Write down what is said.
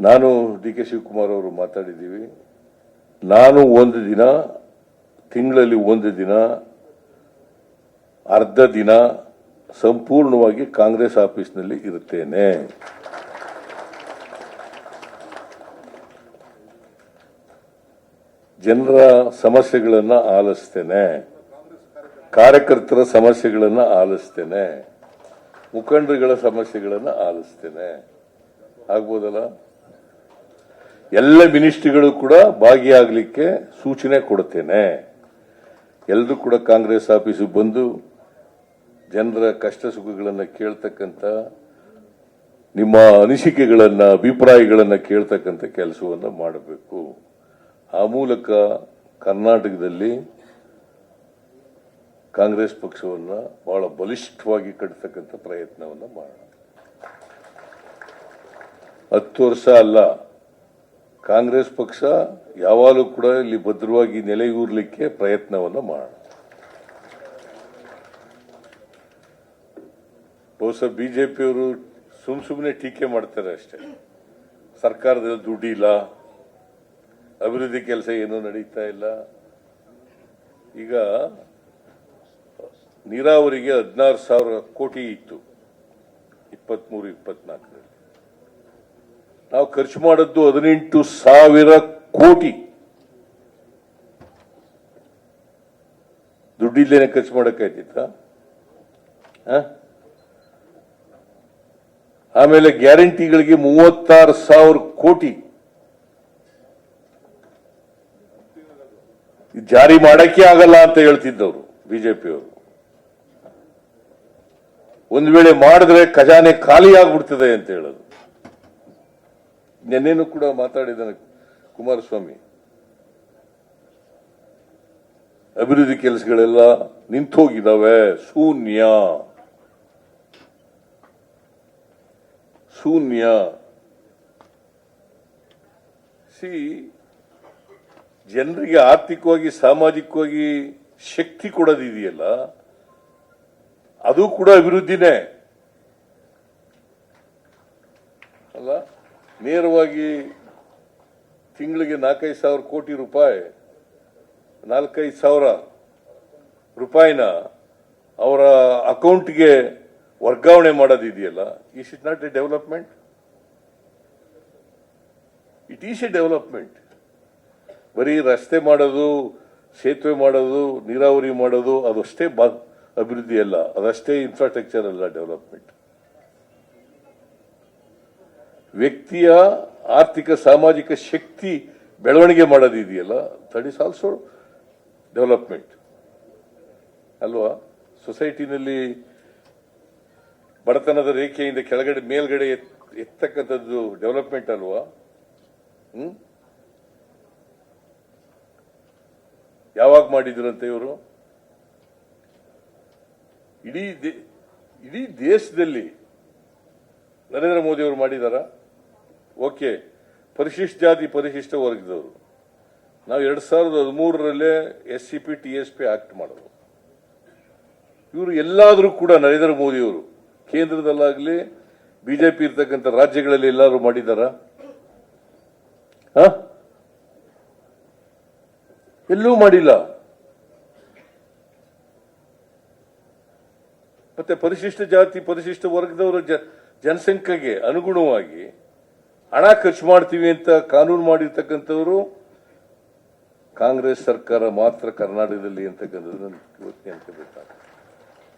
ನಾನು D K Shivakumar ಅವರು ಮಾತಾಡಿದ್ದೀವಿ. ನಾನು ಒಂದು ದಿನ, ತಿಂಗಳಲ್ಲಿ ಒಂದು ದಿನ, ಅರ್ಧ ದಿನ ಸಂಪೂರ್ಣವಾಗಿ ಕಾಂಗ್ರೆಸ್ ಆಫೀಸ್ನಲ್ಲಿ ಇರುತ್ತೇನೆ. ಜನರ ಸಮಸ್ಯೆಗಳನ್ನು ಆಲಿಸ್ತೇನೆ. ಕಾರ್ಯಕರ್ತರ ಸಮಸ್ಯೆಗಳನ್ನು ಆಲಿಸ್ತೇನೆ. ಮುಖಂಡರುಗಳ ಸಮಸ್ಯೆಗಳನ್ನು ಆಲಿಸ್ತೇನೆ. ಆಗ್ಬೋದಲ್ಲ? ಎಲ್ಲ ಮಿನಿಸ್ಟ್ರಿಗಳು ಕೂಡ ಭಾಗಿಯಾಗಲಿಕ್ಕೆ ಸೂಚನೆ ಕೊಡುತ್ತೇನೆ ಎಲ್ಲರೂ ಕೂಡ ಕಾಂಗ್ರೆಸ್ ಆಫೀಸಿಗೆ ಬಂದು ಜನರ ಕಷ್ಟ ಸುಖಗಳನ್ನು ಕೇಳ್ತಕ್ಕಂಥ, ನಿಮ್ಮ ಅನಿಸಿಕೆಗಳನ್ನು, ಅಭಿಪ್ರಾಯಗಳನ್ನು ಕೇಳ್ತಕ್ಕಂಥ ಕೆಲಸವನ್ನು ಮಾಡಬೇಕು. ಆ ಮೂಲಕ ಕರ್ನಾಟಕದಲ್ಲಿ ಕಾಂಗ್ರೆಸ್ ಪಕ್ಷವನ್ನು ಬಹಳ ಬಲಿಷ್ಠವಾಗಿ ಕಟ್ಟತಕ್ಕಂಥ ಪ್ರಯತ್ನವನ್ನು ಮಾಡೋಣ. ಹತ್ತು ವರ್ಷ ಅಲ್ಲ ಕಾಂಗ್ರೆಸ್ ಪಕ್ಷ ಯಾವಾಗಲೂ ಕೂಡ ಇಲ್ಲಿ ಭದ್ರವಾಗಿ ನೆಲೆಯೂರ್ಲಿಕ್ಕೆ ಪ್ರಯತ್ನವನ್ನು ಮಾಡೋಣ ಬಹುಶಃ ಬಿಜೆಪಿಯವರು ಸುಮ್ ಸುಮ್ಮನೆ ಟೀಕೆ ಮಾಡ್ತಾರೆ ಅಷ್ಟೇ. ಸರ್ಕಾರದಲ್ಲಿ ದುಡ್ಡಿಲ್ಲ, ಅಭಿವೃದ್ಧಿ ಕೆಲಸ ಏನೂ ನಡೀತಾ ಇಲ್ಲ. ಈಗ ನೀರಾವರಿಗೆ ಹದಿನಾರು ಸಾವಿರ ಕೋಟಿ ಇತ್ತು, ಇಪ್ಪತ್ಮೂರು, ಇಪ್ಪತ್ನಾಲ್ಕರಲ್ಲಿ. ನಾವು ಖರ್ಚು ಮಾಡದ್ದು ಹದಿನೆಂಟು ಸಾವಿರ ಕೋಟಿ. ದುಡ್ಡಿಲ್ಲೇನೆ ಖರ್ಚು ಮಾಡೋಕ್ಕಾಯ್ತಿತ್ತ ಆಮೇಲೆ ಗ್ಯಾರಂಟಿಗಳಿಗೆ ಮೂವತ್ತಾರು ಸಾವಿರ ಕೋಟಿ. ಜಾರಿ ಮಾಡಕ್ಕೆ ಆಗಲ್ಲ ಅಂತ ಹೇಳ್ತಿದ್ದವರು ಬಿಜೆಪಿಯವರು. ಒಂದು ವೇಳೆ ಮಾಡಿದ್ರೆ ಖಜಾನೆ ಖಾಲಿ ಆಗ್ಬಿಡ್ತದೆ ಅಂತ ಹೇಳೋದು. ನಿನ್ನೇನು ಕೂಡ ಮಾತಾಡಿದ್ದಾನೆ ಕುಮಾರಸ್ವಾಮಿ. ಅಭಿವೃದ್ಧಿ ಕೆಲಸಗಳೆಲ್ಲ ನಿಂತೋಗಿದಾವೆ. ಶೂನ್ಯ. ಶೂನ್ಯ. ಸಿ, ಜನರಿಗೆ ಆರ್ಥಿಕವಾಗಿ, ಸಾಮಾಜಿಕವಾಗಿ ಶಕ್ತಿ ಕೊಡೋದಿದೆಯಲ್ಲ, ಅದು ಕೂಡ ಅಭಿವೃದ್ಧಿನೇ. ಅಲ್ಲ? ನೇರವಾಗಿ ತಿಂಗಳಿಗೆ ನಾಲ್ಕೈದು ಸಾವಿರ ಕೋಟಿ ರೂಪಾಯಿ, ನಾಲ್ಕೈದು ಸಾವಿರ ರೂಪಾಯಿನ ಅವರ ಅಕೌಂಟ್ಗೆ ವರ್ಗಾವಣೆ ಮಾಡೋದಿದೆಯಲ್ಲ is it not a development it is a development ಬರೀ ರಸ್ತೆ ಮಾಡೋದು, ಸೇತುವೆ ಮಾಡೋದು, ನೀರಾವರಿ ಮಾಡೋದು ಅದಷ್ಟೇ ಬಾ ಅಭಿವೃದ್ಧಿ ಅಲ್ಲ. ಅದಷ್ಟೇ ಇನ್ಫ್ರಾಸ್ಟ್ರಕ್ಚರ್ ಅಲ್ಲ ಡೆವಲಪ್ಮೆಂಟ್ ವ್ಯಕ್ತಿಯ ಆರ್ಥಿಕ, ಸಾಮಾಜಿಕ ಶಕ್ತಿ ಬೆಳವಣಿಗೆ ಮಾಡೋದಿದೆಯಲ್ಲ ದಟ್ ಇಸ್ ಆಲ್ಸೋ ಡೆವಲಪ್ಮೆಂಟ್ ಅಲ್ವಾ? ಸೊಸೈಟಿನಲ್ಲಿ ಬಡತನದ ರೇಖೆಯಿಂದ ಕೆಳಗಡೆ, ಮೇಲ್ಗಡೆ ಎತ್- ಎತ್ತಕ್ಕಂಥದ್ದು ಡೆವಲಪ್ಮೆಂಟ್ ಅಲ್ವಾ? ಹ್ಮ್? ಯಾವಾಗ ಮಾಡಿದ್ರಂತೆ ಇವರು? ಇಡೀ ಇಡೀ ದೇಶದಲ್ಲಿ ನರೇಂದ್ರ ಮೋದಿ ಅವರು ಮಾಡಿದಾರ? ಓಕೆ, ಪರಿಶಿಷ್ಟ ಜಾತಿ ಪರಿಶಿಷ್ಟ ವರ್ಗದವರು. ನಾವು ಎರಡ್ ಸಾವಿರದ ಹದಿಮೂರರಲ್ಲೇ S C P T S P act ಮಾಡೋದು. ಇವರು ಎಲ್ಲಾದರೂ ಕೂಡ ನರೇಂದ್ರ ಮೋದಿ ಅವರು ಕೇಂದ್ರದಲ್ಲಾಗಲಿ ಬಿಜೆಪಿ ಇರ್ತಕ್ಕಂಥ ರಾಜ್ಯಗಳಲ್ಲಿ ಎಲ್ಲಾದರೂ ಮಾಡಿದಾರ? ಎಲ್ಲೂ ಮಾಡಿಲ್ಲ. ಮತ್ತೆ ಪರಿಶಿಷ್ಟ ಜಾತಿ ಪರಿಶಿಷ್ಟ ವರ್ಗದವರ ಜನಸಂಖ್ಯೆಗೆ ಅನುಗುಣವಾಗಿ ಹಣ ಖರ್ಚು ಮಾಡ್ತೀವಿ ಅಂತ ಕಾನೂನು ಮಾಡಿರ್ತಕ್ಕಂಥವರು ಕಾಂಗ್ರೆಸ್ ಸರ್ಕಾರ ಮಾತ್ರ ಕರ್ನಾಟಕದಲ್ಲಿ ಅಂತಕ್ಕಂಥದ್ದು ಇವತ್ತು ನೆನಪಬೇಕಾಗ್ತದೆ